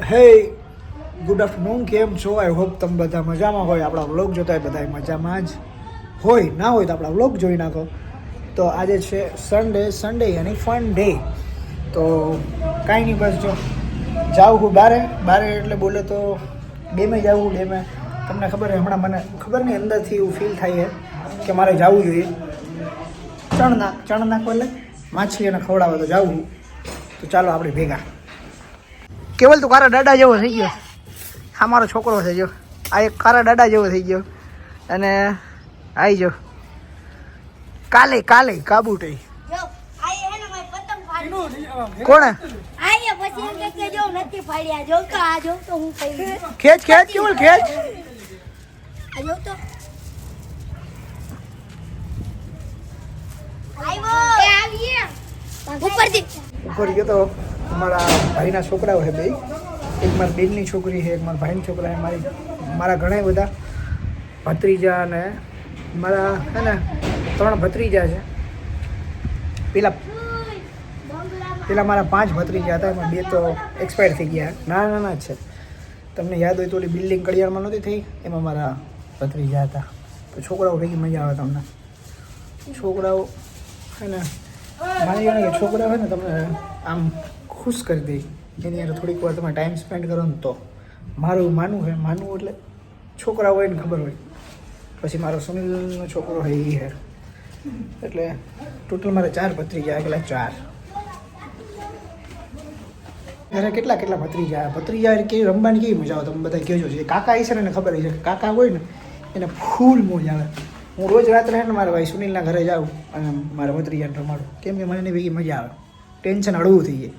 હે good afternoon કેમ છો? આઈ હોપ તમે બધા મજામાં હોય. આપણા વ્લોગ જોતા હોય બધા મજામાં જ હોય. ના હોય તો આપણા વ્લોગ જોઈ નાખો. તો આજે છે સન્ડે સન્ડે યાની ફન ડે તો કાંઈ નહીં, બસ જો. જાઉં હું બારે. બારે એટલે બોલે તો ડેમે જાઉં ડેમે તમને ખબર છે, હમણાં મને ખબર નહીં, અંદરથી એવું ફીલ થાય છે કે મારે જવું જોઈએ. ચણ નાખ ચણ નાખો એટલે માછલીઓને એને ખવડાવવા તો જાવું તો ચાલો આપણે ભેગા. કેવલ તું કારા દાડા જેવો થઈ ગયો. આ મારો છોકરો થઈ જો. આ એક કારા દાડા જેવો થઈ ગયો. અને આવી જો. કાલે કાલે કાબુટે. જો આયે હે ને મારી પતંગ ફાડી કોણે? આયે પછી એમ કે કે જો નથી ફાડ્યા. જો તો આ જો તો હું કહી ખેંચ ખેંચ કેવલ ખેંચ? આ જો તો. આવ્યો એ આવીએ ઉપરથી ઉપર ગયો તો. મારા ભાઈના છોકરાઓ છે બે. એક મારી બેનની છોકરી છે, એક મારા ભાઈની છોકરા છે. મારી મારા ઘણા બધા ભત્રીજા અને મારા હે ને ત્રણ ભત્રીજા છે. પેલા પેલા મારા પાંચ ભત્રીજા હતા, એમાં બે તો એક્સપાયર થઈ ગયા. નાના નાના જ છે. તમને યાદ હોય તો ઓલી બિલ્ડિંગ કડિયાળમાં નહોતી થઈ? એમાં મારા ભત્રીજા હતા. તો છોકરાઓ ભેગી મજા આવે તમને. છોકરાઓ હે ને મારી છોકરા હોય ને તમને આમ ખુશ કરી દે. એની અંદર થોડીક વાર તમે ટાઈમ સ્પેન્ડ કરો ને તો. મારું માનવું છે માનવું એટલે છોકરા હોય ને ખબર હોય. પછી મારો સુનિલનો છોકરો હોય એ હેર એટલે ટોટલ મારે ચાર ભત્રીજા એકલા ચાર. ઘરે કેટલા કેટલા ભત્રીજા? ભત્રીજા કેવી રમવાની કેવી મજા આવે? તમે બધા કહેજો છે કાકા છે ને એને ખબર છે કાકા હોય ને, એને ફૂલ મોજ આવે. હું રોજ રાત્રે ને મારા ભાઈ સુનિલના ઘરે જાઉં અને મારા ભત્રીજાને રમાડું. કેમ કે મને એની ભેગી મજા આવે. ટેન્શન હળવું થઈ જાય.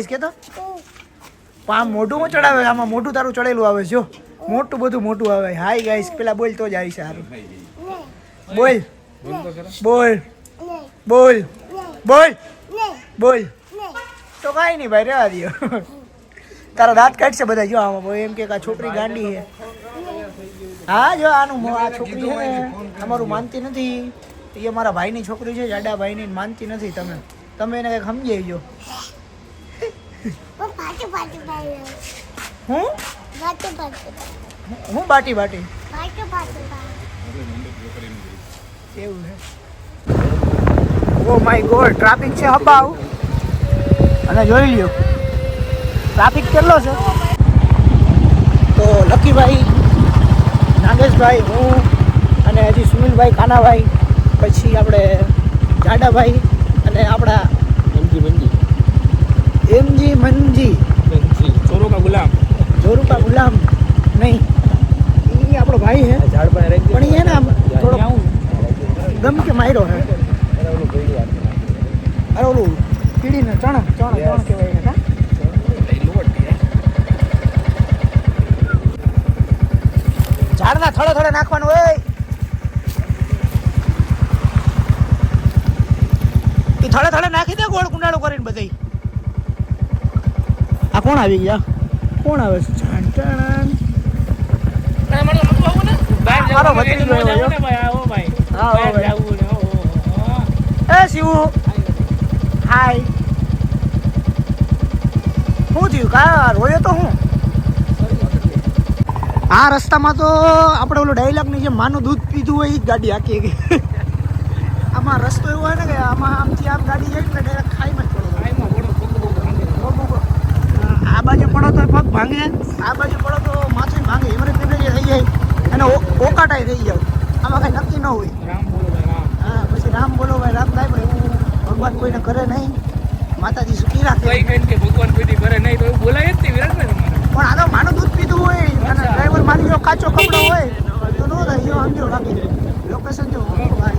હે કે તો આમ મોઢું ચડાવે, આમાં મોઢું તારું ચડેલું આવે જો મોટું બધું મોટું આવે. હાય ગાઈસ પેલા બોલ તો જ આવી સારું. બોલ. બોલ. બોલ. બોલ. બોલ. તો કાંઈ નહીં ભાઈ, રહેવા દો તારા દાંત કાઢશે બધા, જો આમાં એમ કે આ છોકરી ગાંડી છે. હા, જો આનું આ છોકરી છે અમારું માનતી નથી. એ અમારા ભાઈની છોકરી છે, જાડા ભાઈની માનતી નથી તમે. તમે એને કંઈક પાટી પાડી હું? હું બાટી બાટી? એવું છે. ઓ માય ગોડ ટ્રાફિક છે હબાવ. અને જોઈ લ્યો. ટ્રાફિક કેટલો છે? તો લકીભાઈ નાગેશભાઈ હું અને હજી સુનિલભાઈ કાનાભાઈ પછી આપણે જાડાભાઈ અને આપણા એમજી મંજી. એમજી કા ગુલામ. જોરુકા ગુલામ નહીં. એ આપણો ભાઈ છે. ઝાડ પર પણ એ ના થોડો ગમ કે માર્યો હે અરે ઓલું કીડીને ચણા ચણા ચણ કહેવાય એને કા? ઝાડના થોડે થોડે નાખવાનું હોય એ થોડે થોડે નાખી દે ગોળ કુંડાળો કરીને બધી આ કોણ આવી ગયા? કોણ આવે છે? ભાઈ. એ શિવુ. હાય. શું થયું? કા રોયો તો હું? આ રસ્તામાં તો આપણે ઓલો ડાયલોગની જે માનું દૂધ પીધું હોય એ જ ગાડી હાકી આમાં રસ્તો એવો હોય ને કે આમાં આમથી આમ ગાડી જાય ને ડાયરેક્ટ ખાઈમાં જ પડો આ બાજુ પડો તો પગ ભાંગે આ બાજુ પડો તો માછલી ભાંગે. એમરે ફેવરેટ થઈ જાય અને ઓકાટાય ઓકાટાઈ થઈ જાય આમાં કઈ નક્કી ન હોય. હા પછી રામ બોલો ભાઈ રામ થાય પણ એવું ભગવાન કોઈને કરે નહીં. માતાજી સુખી રાખે. ભગવાન કોઈ કરે નહીં તો એવું બોલાય જ નહીં વિરાટભાઈ પણ આ તો માનું દૂધ પીધું હોય. અને ડ્રાઈવર માની જો કાચો કપડો હોય તો ન થાય. જો સમજો રાખી. લોકેશન જો ભાઈ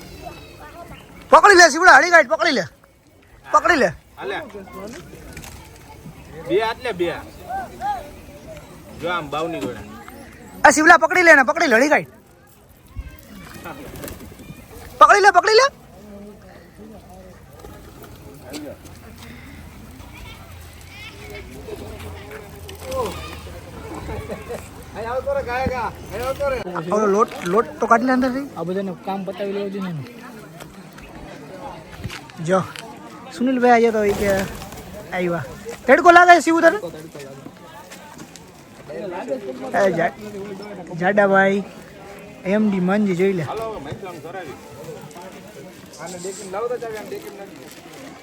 પકડી લે શિવડા હળી ગાઈડ પકડી લે. પકડી લે. બે આટલે બે. જો આમ બાવની ગોળા. આ શિવલા પકડી લે ને પકડી લે હળી ગાઈડ પકડી લે પકડી લે. ઓલો લોટ લોટ તો કાઢી લે અંદરથી આ બધાને કામ પતાવી લેવું જોઈએ ને જો સુનિલભાઈ આજે તો એ કે આવ્યા તડકો લાગે છે શિવ તને? જાડાભાઈ એમડી મંજી જોઈ લે.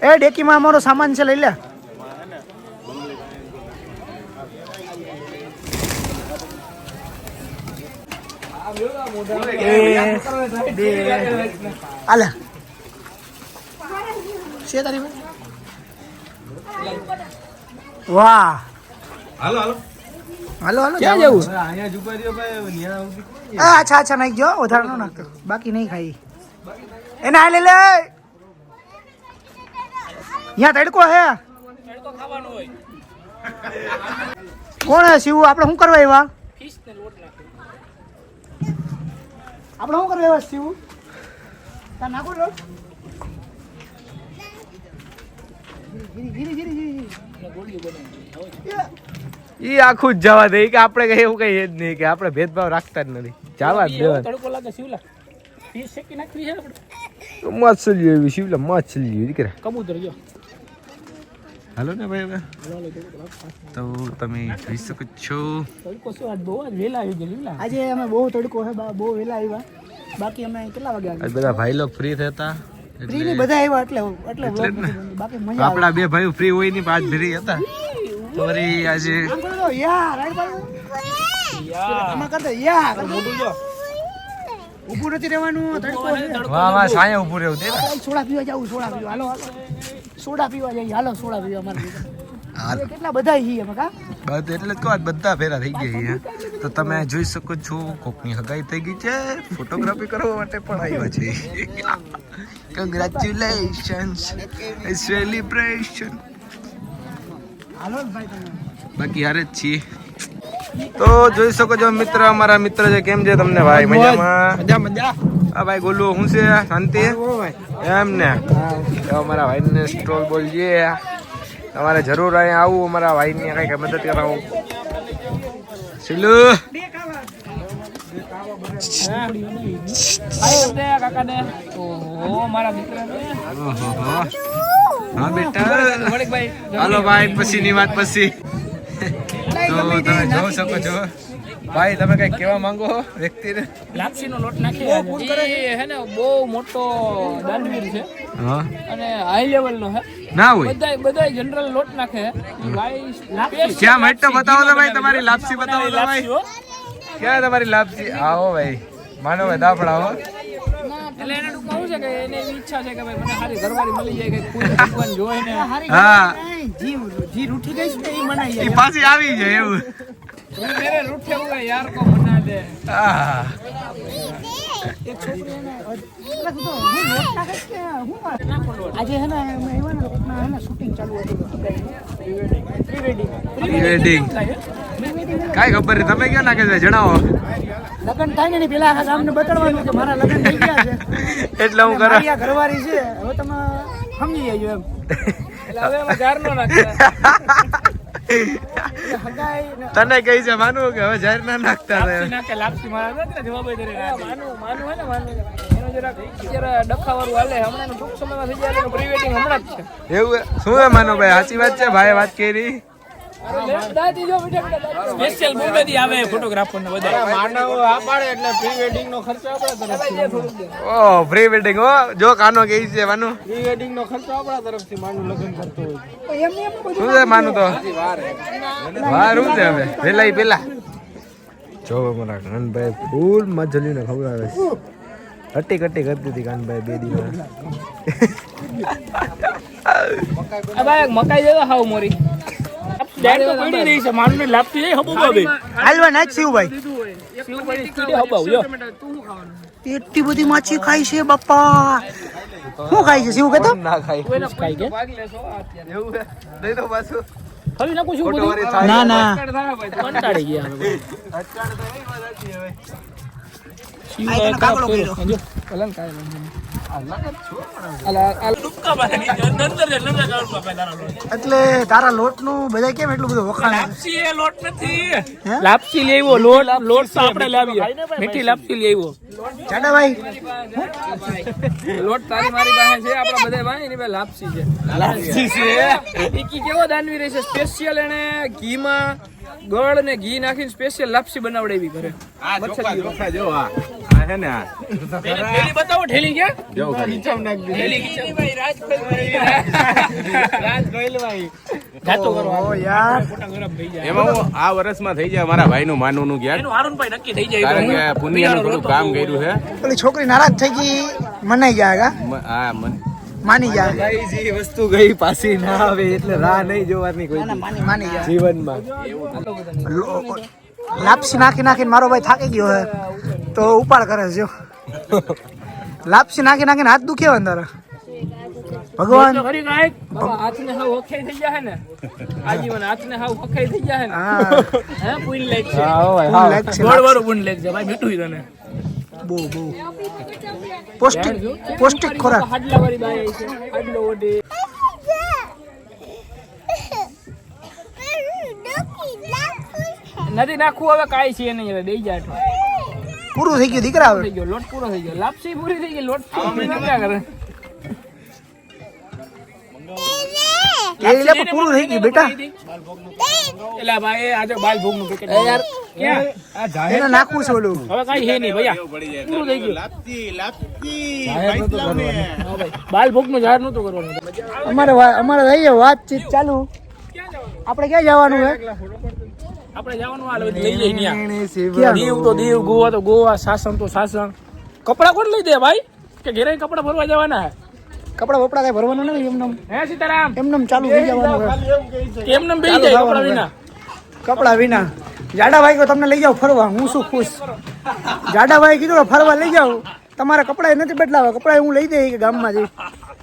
એ ડેકીમાં અમારો સામાન છે લઈ લે. આલે છે તારી? વાહ હાલો હાલો હાલો હાલો ક્યાં જવું અહીંયા જુપારીઓ ભાઈ આ અચ્છા અચ્છા નાખજો વધારે ન નાખતો બાકી નહીં ખાઈ એને ના લે લે અહીંયા તડકો હે તડકો ખાવાનો હોય કોણ હે શિવ આપણે શું કરવા આવ્યા ફિશ ને લોટ નાખે આપણે શું કરવા શિવ તાર નાખો ગીરી ઈ આખું જ જવા દે. કે આપણે કઈ એવું કઈ જ નહીં કે આપણે ભેદભાવ રાખતા જ નથી. જવા જ દેવા તડકો લાગે શિવલા. ફીસ શેકી નાખવી છે આપણે. મછલી એવી શિવલા મછલી એવી દીકરા. કબૂતર જો. હાલો ને ભાઈ હવે. તો તમે જોઈ શકો છો. તડકો શું? આજ બહુ જ વહેલા આવી ગયો આજે અમે બહુ તડકો છે બા- બહુ વહેલા આવ્યા. બાકી અમે કેટલા વાગે આવ્યા? બધા ભાઈ લોકો ફ્રી થતા ફ્રી ની બધા આવ્યા એટલે એટલે. બાકી મજા આપણા બે ભાઈઓ ફ્રી હોયની પાંચ ફ્રી હતા. ફરી આજે યાર આમાં કરતા યાર મોટું જો. ઊભું નથી રહેવાનું તડકો વાહ વાહ સાયા ઉભું રહેવું દે સોડા પીવા જાવ સોડા પીવા. હાલો હાલો. સોડા પીવા જઈએ હાલો સોડા પીવા મારે કેટલા બધા છીએ અમે કા? બસ એટલે જ કહો બધા ફેરા થઈ ગયા અહીંયા તો તમે જોઈ શકો છો કોકની હગાઈ થઈ ગઈ છે. ફોટોગ્રાફી કરવા માટે પણ આવ્યા છે. કંગ્રેચ્યુલેશન્સ સેલિબ્રેશન હાલો ને ભાઈ તમે. બાકી હારે જ છીએ. તો જોઈ શકો છો મિત્ર અમારા મિત્ર છે કેમ છે તમને? ભાઈ મજામાં? મજા મજા. આ ભાઈ ગોલુ શું છે? શાંતિ? એમ ને? અમારા ભાઈને સ્ટોલ બોલજે તમારે જરૂર અહીંયા આવું અમારા ભાઈની કંઈક મદદ કરાવું. સિલુ ને ને. હા બેટા. હાલો ભાઈ પછીની વાત પછી. તો તમે જોઈ શકો છો. ભાઈ તમે કઈ કેવા માંગો છો વ્યક્તિને? લાપસી નો લોટ નાખી એ હે ને બહુ મોટો દાનવીર છે. હા. અને હાઈ લેવલ નો હે. ના હોય. બધાય બધા જનરલ લોટ નાખે. ભાઈ special ક્યાં મટ તો બતાવો તો ભાઈ તમારી લાપસી બતાવો તો ભાઈ. ક્યાં તમારી લાપસી? આવો ભાઈ. માનો ભાઈ દાફડાવો એટલે એને ટૂંકમાં છે કે એને ઈચ્છા છે કે ભાઈ મને સારી ઘરવાળી મળી જાય કે કોઈ ભગવાન જોઈ ને હા. જી જી રૂઠી ગઈ છે એ મનાઈ એ પાછી આવી જાય એવું. તું मेरे रूठे हुए यार को बना दे એક છોકરી એને એટલે શું હું લોટ નાખે કે હું આજે હે ને અમે આવ્યા ને કોકના હે ને શૂટિંગ ચાલુ હતું પ્રી વેડિંગ Pre wedding. કાંઈ ખબર નહીં. તમે ક્યાં નાખે છે? જણાવો. લગ્ન થાય ને પેલા આખા ગામને બતાડવાનું કે મારા લગ્ન થઈ ગયા છે. એટલે હું કરે. ઘરવાળી છે. હવે તમે સમજી જજો એમ. એટલે હવે અમે જાર નો તને કહી છે? માનવું કે હવે જાહેર ના નાખતા રહે. લાપસી મારા નથી જવાબ દે માનું માનું ને માનું. એનો જરાક અત્યારે ડખાવાળું હાલે. હમણાં ટૂંક સમયમાં થઈ જાય એનું પ્રી વેડિંગ હમણાં જ છે. એવું શું હે માનો ભાઈ? સાચી વાત છે? ભાઈ વાત કરી? સ્પેશિયલ બોમ્બે આવે ફોટોગ્રાફર ને બધા માનવ આ પાડે એટલે પ્રી વેડિંગ નો ખર્ચો આપણા તરફથી. ઓ પ્રી વેડિંગ હો. જો કાનો કે છે માનું. પ્રી વેડિંગ નો ખર્ચો આપણા તરફથી માનું લગ્ન કરતો હોય. એમને એમ બધું શું છે માનું તો? વાર શું છે હવે? પેલા પેલા. જો મારા કાનભાઈ ફૂલ મજલીને ખવડાવે આવે કટી કટી કરતી હતી કાનભાઈ બે દિવસ. મકાઈ દેતો હાવ મોરી. ડેડ તો પડી રહી છે માનું ને લાપતી જઈ હબુ બાબે હાલવા ના જ શિવભાઈ સ્પીડે હબાવ યો એટલી બધી માછી ખાય છે બાપા. શું ખાય છે શિવ ના ખાય? કોઈને ખાઈ કે એવું છે? દઈ પાછું. ફરી નાખું છું ફોટો વાળી બધું થાય. ના ના. કંટાળી ગયા હવે. આ. જો આ જ બાપા તારા લોટનું બધા કેમ એટલું બધું વખાણ લાપસી એ લોટ નથી લાપસી લેવો લોટ લોટ તો આપણે લાવીએ મીઠી લાપસી લેવો જાડાભાઈ લોટ તારી મારી પાસે છે આપણા બધા ભાઈ એની પાસે લાપસી છે લાપસી છે ઈકી કેવો દાનવી રહેશે છે સ્પેશિયલ એને ઘીમાં ગળ ને ઘી નાખીને સ્પેશિયલ લાપસી બનાવડાવી ઘરે ઠેલી બતાવો ઠેલી કે ઠેલી કિચન જાતો કરો ઓ યાર. ખોટા ગરમ થઈ જાય. એમાં આ વર્ષમાં થઈ જાય મારા ભાઈ નું માનવું નું જ્ઞાન એનું હારું ભાઈ નક્કી થઈ જાય કારણ કે પુનિયાનું ઘણું કામ કર્યું છે. પેલી છોકરી નારાજ થઈ ગઈ મનાઈ જાય હા માની જાય જે વસ્તુ ગઈ પાછી ના આવે એટલે રાહ નહીં જોવાની કોઈ ના, ના, માની માની જાય જીવનમાં. લાપસી નાખી નાખીને મારો ભાઈ થાકી ગયો હે. તો ઉપાડ કરે છે જો. લાપસી નાખી નાખીને હાથ દુખે હોય તારા. ભગવાન. હાથને હાવ થઈ જાય ને. આજીવન હાથને હાવ વખાઈ થઈ જાય ને. હે. પુઈન લેગ છે. હું લાગ છે ગોળ વાળું પુઈન લેગ છે ભાઈ મીઠું તને. બહુ બહુ. પૌષ્ટિક પૌષ્ટિક ખોરાક. હાડલા વાળી બાઈ છે. હાડલો ઓઢી નથી નાખવું હવે કાંઈ છે નહીં હવે દઈ જાય અઠવા. પૂરું થઈ ગયું દીકરા હવે. ગયો લોટ પૂરો થઈ ગયો. લાપસી પૂરી થઈ ગઈ લોટ પૂરી કરે એટલે પૂરું થઈ ગયું બેટા. એલા ભાઈ આજે બાલ ભોગનું પેકેટ યાર એને નાખવું છે ઓલું. હવે કાંઈ હે નહીં ભૈયા. પૂરું થઈ ગયું. બાલ ભોગનું જાહેર નતું કરવાનું. અમારે અમારે થઈ વાતચીત ચાલુ. આપણે ક્યાં જવાનું હે આપણે જવાનું હાલ લઈ જઈએ ન્યા. દીવ તો દીવ ગોવા તો ગોવા શાસન તો શાસન કપડા કોણ લઈ દે ભાઈ? કે ઘેરે કપડા ભરવા જવાના હે? કપડા બપડા કઈ ભરવાનું નથી એમને હે સીતારામ? એમને ચાલુ થઈ જવાનું હે કેમ નમ બેહી જાય કપડા વિના? કપડા વિના. જાડાભાઈ કહો તમને લઈ જાઓ ફરવા. હું શું ખુશ. જાડાભાઈ કીધું ફરવા લઈ જાઓ. તમારા કપડા નથી બદલાવા. કપડા હું લઈ દઈ કે ગામમાં જઈ.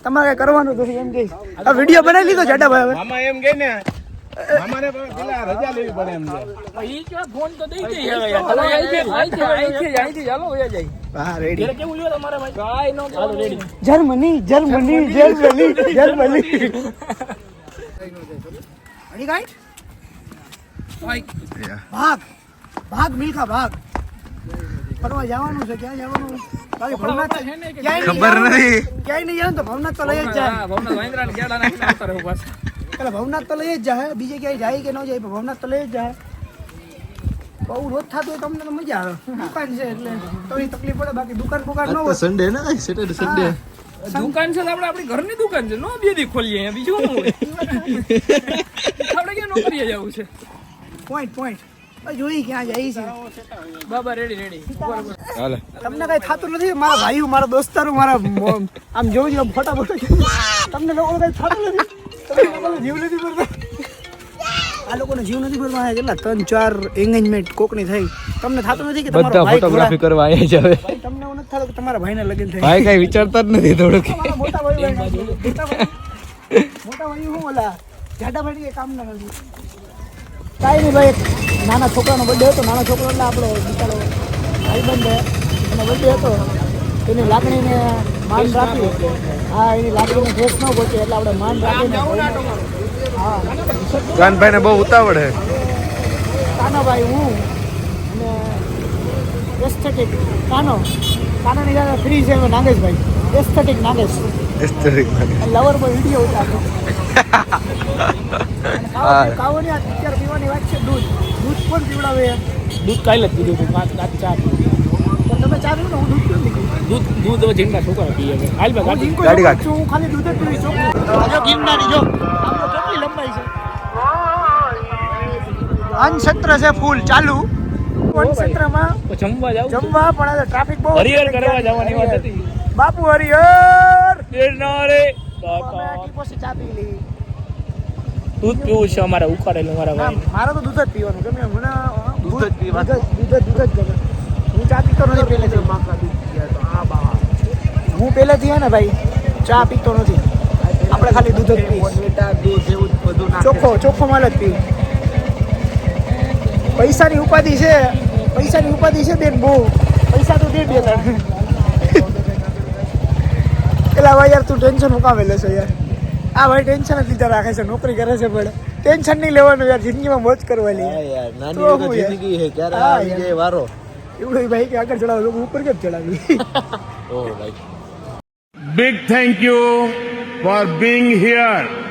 તમારે કઈ કરવાનું નથી એમ કે. આ વીડિયો બનાવી લીધો જાડાભાઈ હવે. એમ કે ને મામાને પેલા રજા લેવી પડે એમ છે. ફોન તો દઈ Germany Germany Germany. Germany Bhaag. ભાગ મિલ્ખા ભાગ. ફરવા જવાનું છે ક્યાં જવાનું? ક્યાંય નહીં ખબર નથી ક્યાંય નહીં જવાનું તો ભવનાથ તો લઈ જ જાય. ભવનાથ ભાવના મહેન્દ્રા ગેડા નાખીને આવતા રહો એટલે ભવનાથ તો લઈ જ જાય બીજે ક્યાંય જાય કે ન જાય પણ ભવનાથ તો લઈ જ જાય બહુ રોજ થતું હોય તમને તો મજા આવે. દુકાન છે એટલે થોડી તકલીફ પડે બાકી દુકાન ફુકાન ન હોય. સન્ડે ને સેટરડે સન્ડે દુકાન છે આપણે આપણી ઘરની દુકાન છે. નો બેદી ખોલીએ અહીંયા બીજું શું હોય? આપણે ક્યાં નોકરીએ જવું છે? પોઈન્ટ પોઈન્ટ જોઈ ક્યાં જાય છે. બાબા રેડી રેડી હાલે. તમને કઈ થતું નથી? મારા ભાઈઓ મારા દોસ્તારો મારા આમ જોવું જોઈએ ફોટા ફોટા તમને લોકો કઈ થતું નથી? જીવ નથી ભરતા આ લોકોને જીવ નથી ભરવા કેટલા ત્રણ ચાર એંગેજમેન્ટ કોકની થઈ તમને થતું નથી કે તમારો ભાઈ ફોટોગ્રાફી કરવા હવે. તમને એવું નથી થતું કે તમારા ભાઈના લગ્ન થાય ભાઈ કઈ વિચારતા જ નથી થોડુંક. મોટા ભાઈ મોટા ભાઈ મોટા ઓલા જાડા ભાઈ કામ ના કાંઈ નહીં ભાઈ નાના છોકરાનો બર્થડે હતો નાના છોકરો એટલે આપણો બિચારો ભાઈબંધ એનો બર્થડે હતો એની લાગણીને માન રાખી હા એની લાકડીનો ઠેસ ન પહોંચે એટલે આપણે માન રાખીને હા કાનભાઈ ને. બહુ ઉતાવળ હે. કાનાભાઈ હું અને એસ્થેટિક કાનો. કાનાની દાદા ફ્રી છે એમાં નાગેશભાઈ. એસ્થેટિક નાગેશ. લવર પર વીડિયો ઉતારો ખાવા- ખાવાની આ અત્યારે પીવાની વાત છે દૂધ. દૂધ પણ પીવડાવે. દૂધ કાલે જ પીધું હતું પાંચ કાચ ચા પણ તમે ચા પીવો ને હું દૂધ પીવું. દૂધ દૂધ હવે જીનકા છોકરા પીએ હવે હાલ બે હું ગાડી ગાડી. છું, હું ખાલી દૂધ જ પીવી છું. જો ગિરનારી જો. આમ તો કેટલી લંબાઈ છે. અનક્ષેત્ર છે ફૂલ ચાલુ. અનક્ષેત્રમાં તો જમવા જાવ જમવા પણ ટ્રાફિક બહુ હરિહર કરવા જવાની વાત હતી. બાપુ હરિહર! ગિરનારે બાપા. ટીપોસી ચા પી લી દૂધ પીવું છે અમારે ઉખાડેલું અમારા ભાઈ મારે તો દૂધ જ પીવાનું. ગમે મને દૂધ જ પીવા દૂધ જ- દૂધ જ દૂધ ગમે. હું ચા પીતો નથી પહેલેથી હું પહેલેથી હે ને ભાઈ ચા પીતો નથી. આપણે ખાલી દૂધ જ પીએ. ચોખ્ખો ચોખ્ખો માલ જ પીએ. પૈસાની ઉપાધિ છે પૈસાની ઉપાધિ છે બેન બહુ. પૈસા તો દે બે ત્રણ. એલા ભાઈ યાર તું ટેન્શન મુકાવે લેશો યાર. આ ભાઈ ટેન્શન જ લીધા રાખે છે નોકરી કરે છે પણ. ટેન્શન નહીં લેવાનું યાર જિંદગીમાં મોજ કરવાની હા યાર, નાની હું. જિંદગી છે ક્યારે હા આવી જાય વારો. એવું ભાઈ કે આગળ ચડાવો ઉપર કેમ ચડાવી? ઓ ભાઈ. Big thank you for being here.